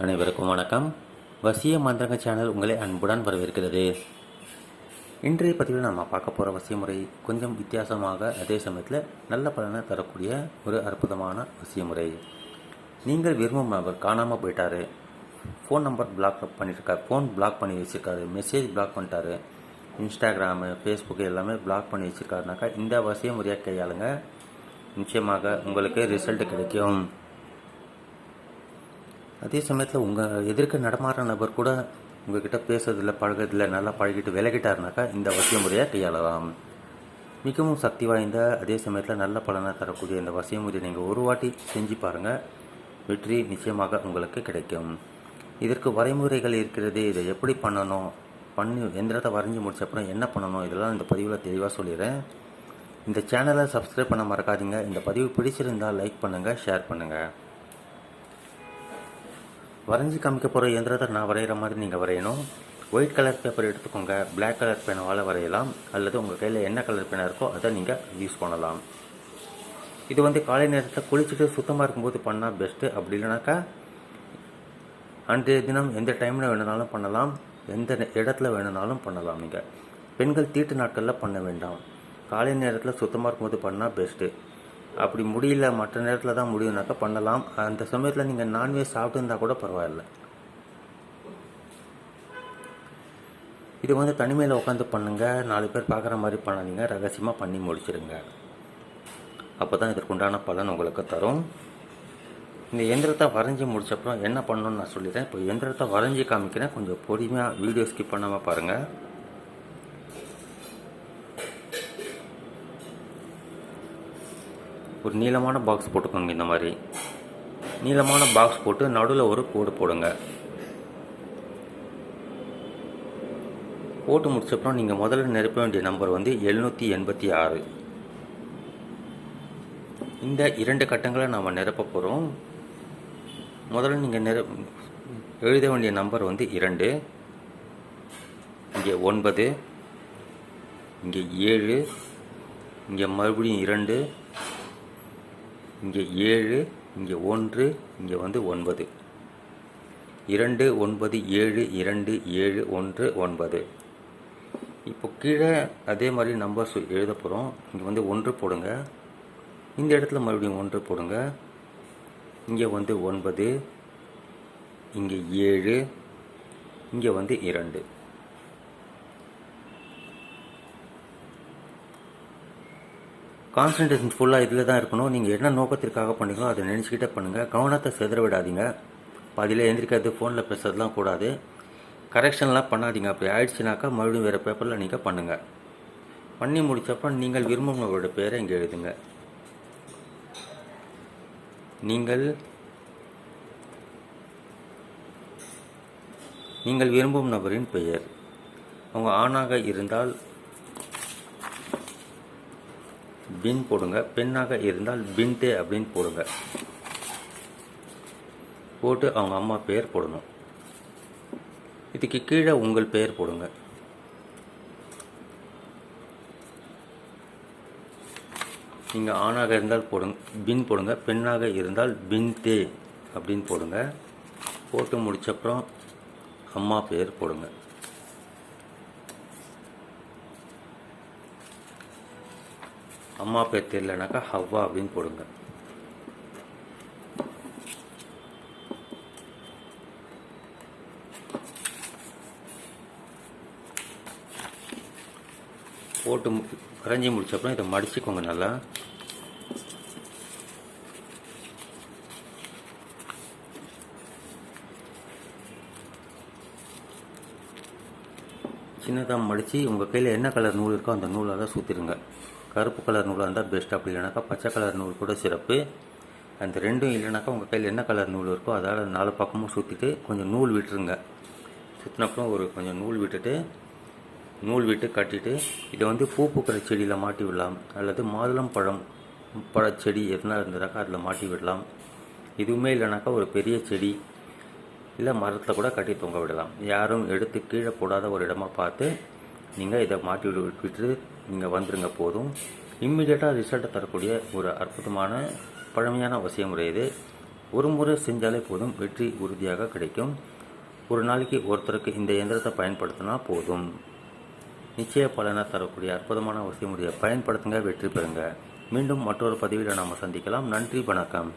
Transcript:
அனைவருக்கும் வணக்கம். வசிய மந்திரங்க சேனல் உங்களை அன்புடன் வரவேற்கிறது. இன்றைய பதிவில் நம்ம பார்க்க போகிற வசிய முறை கொஞ்சம் வித்தியாசமாக அதே சமயத்தில் நல்ல பலனை தரக்கூடிய ஒரு அற்புதமான வசிய முறை. நீங்கள் விரும்பும் நபர் காணாமல் போயிட்டார். ஃபோன் நம்பர் பிளாக் பண்ணியிருக்காரு ஃபோன் பிளாக் பண்ணி வச்சுருக்காரு. மெசேஜ் பிளாக் பண்ணிட்டாரு. இன்ஸ்டாகிராமு ஃபேஸ்புக்கு எல்லாமே பிளாக் பண்ணி வச்சுருக்காருனாக்கா இந்த வசிய முறையை கையாளுங்க. நிச்சயமாக உங்களுக்கு ரிசல்ட் கிடைக்கும். அதே சமயத்தில் உங்கள் எதிர்க்க நடமாடுற நபர் கூட உங்ககிட்ட பேசுறதில்ல பழகிறதில்ல நல்லா பழகிட்டு விலகிட்டாருனாக்கா இந்த வசிய முறையை கையாளலாம். மிகவும் சக்தி வாய்ந்த அதே சமயத்தில் நல்ல பலனை தரக்கூடிய இந்த வசிய முறையை நீங்கள் ஒரு வாட்டி செஞ்சு பாருங்கள் வெற்றி நிச்சயமாக உங்களுக்கு கிடைக்கும். இதற்கு வரைமுறைகள் இருக்கிறது இதை எப்படி பண்ணணும்? பண்ணி எந்திரத்தை வரைஞ்சி முடிச்ச அப்புறம் என்ன பண்ணணும்? இதெல்லாம் இந்த பதிவில் தெளிவாக சொல்லிடுறேன். இந்த சேனலை சப்ஸ்கிரைப் பண்ண மறக்காதீங்க. இந்த பதிவு பிடிச்சிருந்தால் லைக் பண்ணுங்கள் ஷேர் பண்ணுங்கள் வரைஞ்சி காமிக்க போகிற இயந்திரத்தை நான் வரைகிற மாதிரி நீங்கள் வரையணும். ஒயிட் கலர் பேப்பர் எடுத்துக்கோங்க. பிளாக் கலர் பேனாவால் வரையலாம். அல்லது உங்கள் கையில் என்ன கலர் பேனா இருக்கோ அதை நீங்கள் யூஸ் பண்ணலாம். இது வந்து காலை நேரத்தில் குளிச்சுட்டு சுத்தமாக இருக்கும்போது பண்ணால் பெஸ்ட்டு அப்படி இல்லைனாக்கா அன்றைய தினம் எந்த டைமில் வேணுனாலும் பண்ணலாம். எந்த இடத்துல வேணுனாலும் பண்ணலாம் நீங்கள் பெண்கள் தீட்டு நாட்களில் பண்ண வேண்டாம். காலை நேரத்தில் சுத்தமாக இருக்கும்போது பண்ணால் பெஸ்ட்டு அப்படி முடியல மற்ற நேரத்தில் தான் முடியும்னாக்கா பண்ணலாம். அந்த சமயத்தில் நீங்கள் நான்வெஜ் சாப்பிட்டு இருந்தால் கூட பரவாயில்ல. இது வந்து தனிமையில் உட்காந்து பண்ணுங்கள் நாலு பேர் பார்க்குற மாதிரி பண்ணாதீங்க. ரகசியமாக பண்ணி முடிச்சிடுங்க அப்போ தான் இதற்குண்டான பலன் உங்களுக்கு தரும். இந்த எந்திரத்தை வரைஞ்சி முடிச்சப்புறம் என்ன பண்ணணும்னு நான் சொல்லிடுறேன். இப்போ எந்திரத்தை வரைஞ்சி காமிக்கிறேன். கொஞ்சம் பொறுமையாக வீடியோ ஸ்கிப் பண்ணாமல் பாருங்கள் ஒரு நீளமான பாக்ஸ் போட்டுக்கோங்க இந்த மாதிரி. நீளமான பாக்ஸ் போட்டு நடுவில் ஒரு கோடு போடுங்க. போட்டு முடிச்சப்பறம் நீங்கள் முதல்ல நிரப்ப வேண்டிய நம்பர் வந்து எழுநூற்றி எண்பத்தி ஆறு. இந்த இரண்டு கட்டங்களை நாம் நிரப்ப போகிறோம் முதல்ல நீங்கள் நிர எழுத வேண்டிய நம்பர் வந்து இரண்டு. இங்கே ஒன்பது. இங்கே ஏழு. இங்கே மறுபடியும் இரண்டு. இங்கே ஏழு இங்கே ஒன்று இங்கே வந்து ஒன்பது. இரண்டு ஒன்பது ஏழு இரண்டு ஏழு ஒன்று ஒன்பது. இப்போ கீழே அதே மாதிரி நம்பர்ஸ் எழுத போகிறோம் இங்கே வந்து ஒன்று போடுங்க. இந்த இடத்துல மறுபடியும் ஒன்று போடுங்க. இங்கே வந்து ஒன்பது இங்கே ஏழு இங்கே வந்து இரண்டு. கான்சன்ட்ரேஷன் ஃபுல்லாக இதில் தான் இருக்கணும். நீங்கள் என்ன நோக்கத்திற்காக பண்ணீங்களோ அதை நினச்சிக்கிட்டே பண்ணுங்கள் கவனத்தை செதற விடாதீங்க. பாதியில் எழுந்திரிக்கிறது ஃபோனில் பேசுறதுலாம் கூடாது. கரெக்ஷன்லாம் பண்ணாதீங்க. அப்படி ஆயிடுச்சுனாக்கா மறுபடியும் வேறு பேப்பரில் நீங்கள் பண்ணுங்கள் பண்ணி முடித்தப்போ நீங்கள் விரும்புகிறவங்களோட பேரை இங்கே எழுதுங்க. நீங்கள் நீங்கள் விரும்பும் நபரின் பெயர். அவங்க ஆணாக இருந்தால் பின் போடுங்க. பெண்ணாக இருந்தால் பின்டே அப்படின்னு போடுங்க. போட்டு அவங்க அம்மா பெயர் போடணும். இதுக்கு கீழே உங்கள் பெயர் போடுங்க. நீங்கள் ஆணாக இருந்தால் போடுங்க. பின் போடுங்க. பெண்ணாக இருந்தால் பின்தே அப்படின்னு போடுங்க. போட்டு முடிச்சப்புறம் அம்மா பெயர் போடுங்க. அம்மா பேர் தெரியலனாக்கா ஹவ்வா அப்படின்னு போடுங்க. போட்டு மு- கரைஞ்சி முடிச்சப்பறம் இதை மடிச்சுக்கோங்க நல்லா. சின்னதாக மடித்து உங்கள் கையில் என்ன கலர் நூல் இருக்கோ அந்த நூலால் சுற்றிடுங்க கருப்பு கலர் நூலாக இருந்தால் பெஸ்ட் அப்படி இல்லைனாக்கா பச்சை கலர் நூல் கூட சிறப்பு. அந்த ரெண்டும் இல்லைனாக்கா உங்கள் கையில் என்ன கலர் நூல் இருக்கோ அதால் நாலு பக்கமும் சுற்றிட்டு கொஞ்சம் நூல் விட்டுருங்க. சுற்றினப்புறம் ஒரு கொஞ்சம் நூல் விட்டுட்டு நூல் விட்டு கட்டிட்டு இதை வந்து பூ பூக்கிற செடியில் மாட்டி விடலாம். அல்லது மாதுளம் பழம் பழச்செடி எதுனா இருந்ததாக்கா அதில் மாட்டி விடலாம். இதுவுமே இல்லைனாக்கா ஒரு பெரிய செடி. இல்லை மரத்தில் கூட கட்டி தொங்க விடலாம். யாரும் எடுத்து கீழே போடாத ஒரு இடமா பார்த்து நீங்கள் இதை மாட்டி விட்டு விட்டு நீங்கள் வந்துடுங்க போதும். இம்மிடியட்டாக ரிசல்ட்டை தரக்கூடிய ஒரு அற்புதமான பழமையான அவசிய முறை இது. ஒரு முறை செஞ்சாலே போதும் வெற்றி உறுதியாக கிடைக்கும். ஒரு நாளைக்கு ஒருத்தருக்கு இந்த இயந்திரத்தை பயன்படுத்தினா போதும். நிச்சய பலனை தரக்கூடிய அற்புதமான அவசியமுடைய பயன்படுத்துங்க வெற்றி பெறுங்க. மீண்டும் மற்றொரு பதிவில் நாம் சந்திக்கலாம். நன்றி வணக்கம்.